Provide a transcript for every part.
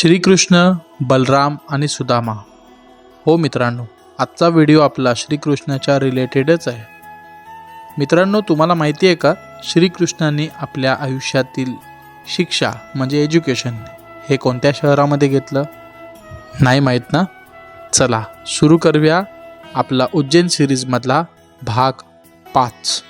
श्रीकृष्ण बलराम आणि सुदामा. हो मित्रांनो आजचा व्हिडिओ आपला श्रीकृष्णाच्या रिलेटेडच आहे. मित्रांनो तुम्हाला माहिती आहे का? श्रीकृष्णाने आपल्या आयुष्यातील शिक्षा म्हणजे एज्युकेशन हे कोणत्या शहरामध्ये घेतलं? नाही माहीत ना? चला सुरू करूया आपला उज्जैन सिरीजमधला भाग पाच.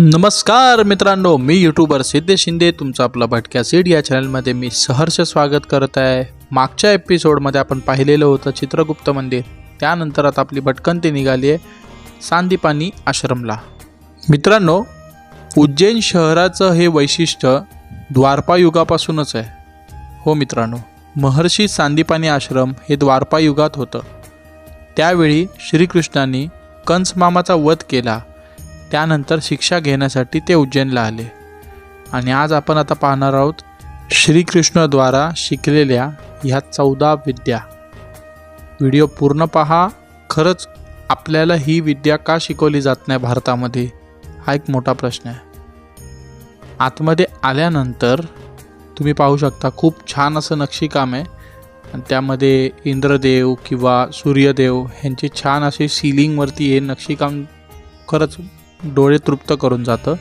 नमस्कार मित्रांनो मी यूट्यूबर सिद्धेश शिंदे तुमचं आपलं भटक्या सीड या चॅनलमध्ये मी सहर्ष स्वागत करत आहे. मागच्या एपिसोडमध्ये आपण पाहिलेलं होतं चित्रगुप्त मंदिर. त्यानंतर आता आपली भटकंती निघाली आहे सांदीपानी आश्रमला. मित्रांनो उज्जैन शहराचं हे वैशिष्ट्य द्वारपा युगापासूनच आहे. हो मित्रांनो महर्षी सांदीपानी आश्रम हे द्वारपा युगात होतं. त्यावेळी श्रीकृष्णांनी कंसमामाचा वध केला. त्यानंतर शिक्षा घेण्यासाठी ते उज्जैनला आले. आणि आज आपण आता पाहणार आहोत श्रीकृष्णद्वारा शिकलेल्या ह्या चौदा विद्या. व्हिडिओ पूर्ण पहा. खरंच आपल्याला ही विद्या का शिकवली जात नाही भारतामध्ये? हा एक मोठा प्रश्न आहे. आतमध्ये आल्यानंतर तुम्ही पाहू शकता खूप छान असं नक्षीकाम आहे. आणि त्यामध्ये इंद्रदेव किंवा सूर्यदेव ह्यांची छान असे सिलिंगवरती हे नक्षीकाम खरंच डोळे तृप्त करून जातं.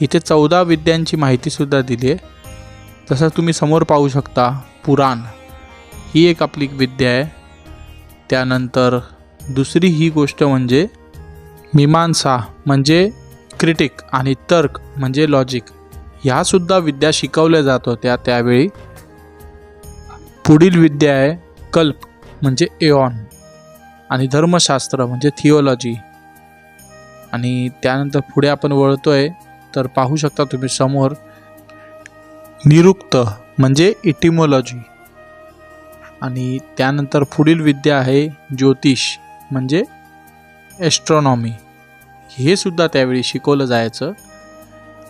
इथे चौदा विद्यांची माहितीसुद्धा दिली आहे. जसं तुम्ही समोर पाहू शकता पुराण ही एक आपली विद्या आहे. त्यानंतर दुसरी ही गोष्ट म्हणजे मीमांसा म्हणजे क्रिटिक आणि तर्क म्हणजे लॉजिक. ह्यासुद्धा विद्या शिकवल्या जात होत्या त्यावेळी. पुढील विद्या आहे कल्प म्हणजे एऑन आणि धर्मशास्त्र म्हणजे थिओलॉजी. आणि त्यानंतर पुढे आपण वळतोय तर पाहू शकता तुम्ही समोर निरुक्त म्हणजे इटिमोलॉजी आणि त्यानंतर पुढील विद्या आहे ज्योतिष म्हणजे एस्ट्रॉनॉमी हे सुद्धा त्यावेळी शिकवलं जायचं.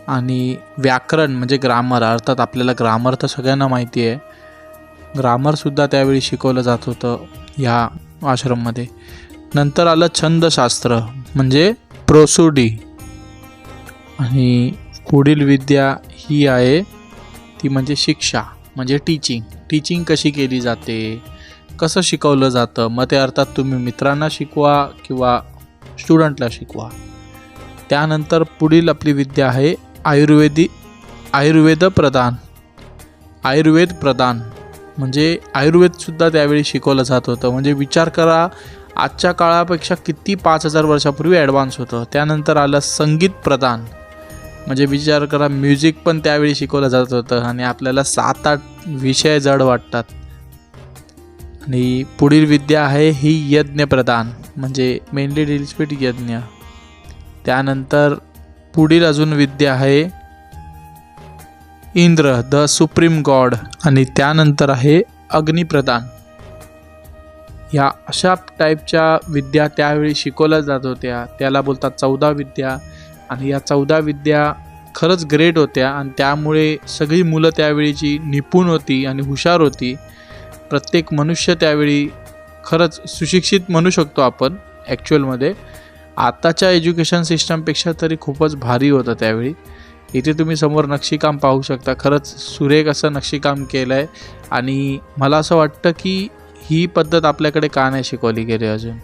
आणि व्याकरण म्हणजे ग्रामर अर्थात आपल्याला ग्रामर तर सगळ्यांना माहिती आहे. ग्रामरसुद्धा त्यावेळी शिकवलं जात होतं ह्या आश्रममध्ये. नंतर आलं छंदशास्त्र म्हणजे प्रोसोडी. आणि पुढील विद्या ही आहे ती म्हणजे शिक्षा म्हणजे टीचिंग टीचिंग कशी केली जाते? कसं शिकवलं जातं? मग ते अर्थात तुम्ही मित्रांना शिकवा किंवा स्टुडंटला शिकवा. त्यानंतर पुढील आपली विद्या आहे आयुर्वेदी आयुर्वेद प्रदान. आयुर्वेद प्रदान. म्हणजे आयुर्वेदसुद्धा त्यावेळी शिकवलं जात होतं. म्हणजे विचार करा आजच्या काळापेक्षा किती पाच हजार वर्षापूर्वी ॲडव्हान्स होतं. त्यानंतर आलं संगीत प्रदान. म्हणजे विचार करा म्युझिक पण त्यावेळी शिकवलं जात होतं आणि आपल्याला सात आठ विषय जड वाटतात. आणि पुढील विद्या आहे ही यज्ञ प्रदान म्हणजे मेनली डील्स विथ यज्ञ. त्यानंतर पुढील अजून विद्या आहे इंद्र द सुप्रीम गॉड आणि त्यानंतर आहे अग्निप्रदान. ह्या अशा टाईपच्या विद्या त्यावेळी शिकवल्या जात होत्या. त्याला बोलतात चौदा विद्या. आणि या चौदा विद्या खरंच ग्रेट होत्या. आणि त्यामुळे सगळी मुलं त्यावेळीची निपुण होती आणि हुशार होती प्रत्येक मनुष्य त्यावेळी खरंच सुशिक्षित म्हणू शकतो आपण ॲक्च्युअलमध्ये आत्ताच्या एज्युकेशन सिस्टमपेक्षा तरी खूपच भारी होतं त्यावेळी. इथे तुम्ही समोर नक्षीकाम पाहू शकता. खरंच सुरेख असं नक्षीकाम केलं आहे आणि मला असं वाटतं की ही पद्धत आपल्याकडे का नाही शिकवली गेली अजून?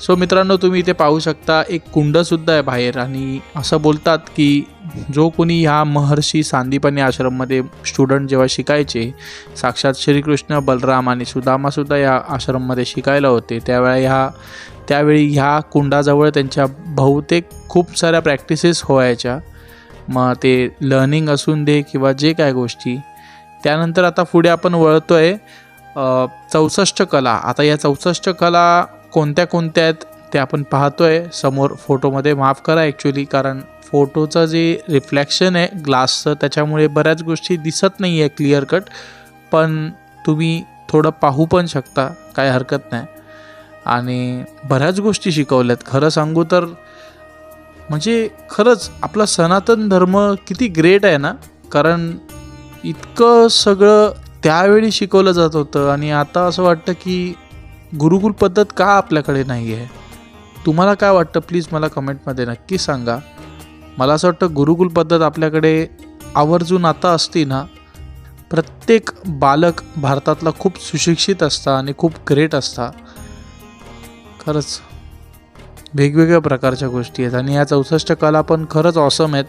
सो मित्रांनो तुम्ही इथे पाहू शकता एक कुंडसुद्धा आहे बाहेर आणि असं बोलतात की जो कोणी ह्या महर्षी सांदीपनी आश्रममध्ये स्टुडंट जेव्हा शिकायचे साक्षात श्रीकृष्ण बलराम आणि सुदामासुद्धा या आश्रममध्ये शिकायला होते. त्यावेळी ह्या त्यावेळी ह्या कुंडाजवळ त्यांच्या बहुतेक खूप साऱ्या प्रॅक्टिसेस व्हायच्या मग ते लर्निंग असून दे किंवा जे काय गोष्टी. त्यानंतर आता पुढे आपण वळतो आहे चौसष्ट कला. आता या चौसष्ट कला कोणत्या कोणत्या आहेत ते आपण पाहतो आहे समोर फोटोमध्ये माफ करा ॲक्च्युली कारण फोटोचं जे रिफ्लेक्शन आहे ग्लासचं त्याच्यामुळे बऱ्याच गोष्टी दिसत नाही आहे क्लिअर कट पण तुम्ही थोडं पाहू पण शकता काय हरकत नाही. आणि बऱ्याच गोष्टी शिकवल्यात. खरं सांगू तर म्हणजे खरंच आपला सनातन धर्म किती ग्रेट आहे ना? कारण इतकं सगळं त्यावेळी शिकवलं जात होतं आणि आता असं वाटतं की गुरुकुल पद्धत का आपल्याकडे नाही आहे तुम्हाला काय वाटतं? प्लीज मला कमेंटमध्ये नक्की सांगा. मला असं वाटतं गुरुकुल पद्धत आपल्याकडे आवर्जून आता असती ना प्रत्येक बालक भारतातला खूप सुशिक्षित असता आणि खूप ग्रेट असता. खरंच वेगवेगळ्या प्रकारच्या गोष्टी आहेत. आणि या चौसष्ट कला पण खरंच ऑसम आहेत.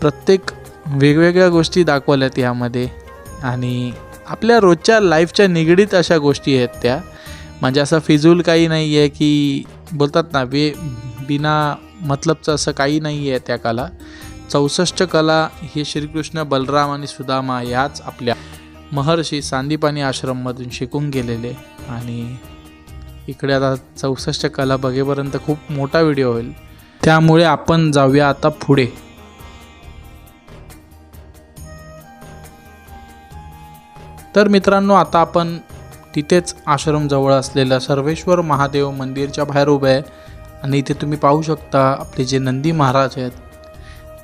प्रत्येक वेगवेगळ्या गोष्टी दाखवल्यात यामध्ये. आणि आपल्या रोजच्या लाईफच्या निगडीत अशा गोष्टी आहेत त्या. म्हणजे असं फिजूल काही नाही आहे की बोलतात ना वे बिना मतलबचं असं काही नाही आहे त्या कला. चौसष्ट कला हे श्रीकृष्ण बलराम आणि सुदामा याच आपल्या महर्षी सांदीपानी आश्रममधून शिकून गेलेले. आणि इकडे आता चौसष्ट कला बघेपर्यंत खूप मोठा व्हिडिओ होईल. त्यामुळे आपण जाऊया आता पुढे. तर मित्रांनो आता आपण तिथेच आश्रमजवळ असलेलं सर्वेश्वर महादेव मंदिरच्या बाहेर उभे आहे. आणि इथे तुम्ही पाहू शकता आपले जे नंदी महाराज आहेत.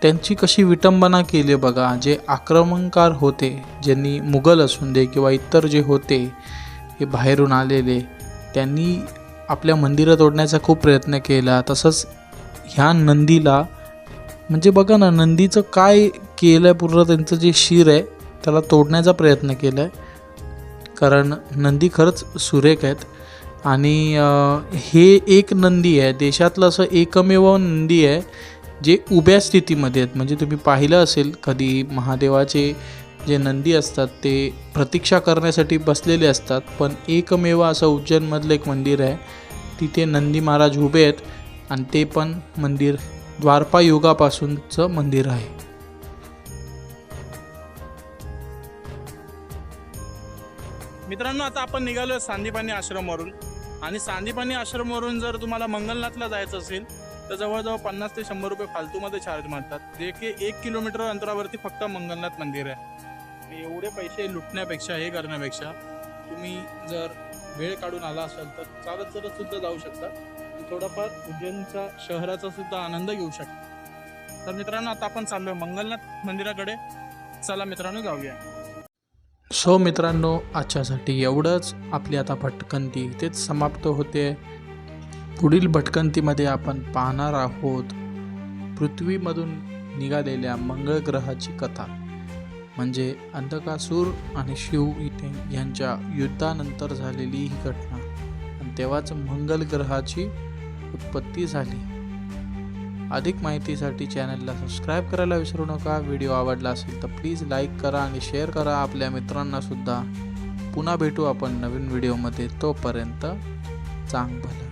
त्यांची कशी विटंबना केली बघा जे आक्रमणकार होते ज्यांनी मुघल असून दे किंवा इतर जे होते हे बाहेरून आलेले त्यांनी आपल्या मंदिरं तोडण्याचा खूप प्रयत्न केला. तसंच ह्या नंदीला म्हणजे बघा ना नंदीचं काय केलं आहे पूर्ण त्यांचं जे शिर आहे त्याला तोडण्याचा प्रयत्न केला आहे कारण नंदी खरंच सुरेख आहेत. आणि हे एक नंदी आहे. देशातलं असं एकमेव नंदी आहे जे उभ्या स्थितीमध्ये आहेत. म्हणजे तुम्ही पाहिलं असेल कधी महादेवाचे जे नंदी असतात ते प्रतीक्षा करण्यासाठी बसलेले असतात पण एकमेव असं उज्जैनमधलं एक मंदिर आहे. तिथे नंदी महाराज उभे आहेत आणि ते पण मंदिर द्वारपा युगापासूनचं मंदिर आहे. मित्रांनो आता आपण निघालो सांदीपानी आश्रमवरून. आणि सांदीपानी आश्रमवरून जर तुम्हाला मंगलनाथला जायचं असेल तर जवळजवळ पन्नास ते शंभर रुपये फालतूमध्ये चार्ज मारतात. जे की एक किलोमीटर अंतरावरती फक्त मंगलनाथ मंदिर आहे. आणि एवढे पैसे लुटण्यापेक्षा हे करण्यापेक्षा तुम्ही जर वेळ काढून आला असाल तर चालत चालत सुद्धा जाऊ शकता. थोडाफार उज्जैनचा शहराचा सुद्धा आनंद घेऊ शकता. तर मित्रांनो आता आपण चाललोय मंगलनाथ मंदिराकडे. चला मित्रांनो जाऊया. सो मित्रांनो आजच्यासाठी एवढंच. आपली आता भटकंती इथेच समाप्त होते. पुढील भटकंतीमध्ये आपण पाहणार आहोत पृथ्वीमधून निघालेल्या मंगळ ग्रहाची कथा. म्हणजे अंधकासूर आणि शिव इथे यांच्या युद्धानंतर झालेली ही घटना. आणि तेव्हाच मंगल ग्रहाची उत्पत्ती झाली. अधिक माहितीसाठी चॅनलला सबस्क्राईब करायला विसरू नका. व्हिडिओ आवडला असेल तर प्लीज लाईक करा आणि शेअर करा. आपल्या मित्रांनासुद्धा पुन्हा भेटू आपण नवीन व्हिडिओमध्ये. तोपर्यंत चांग भलं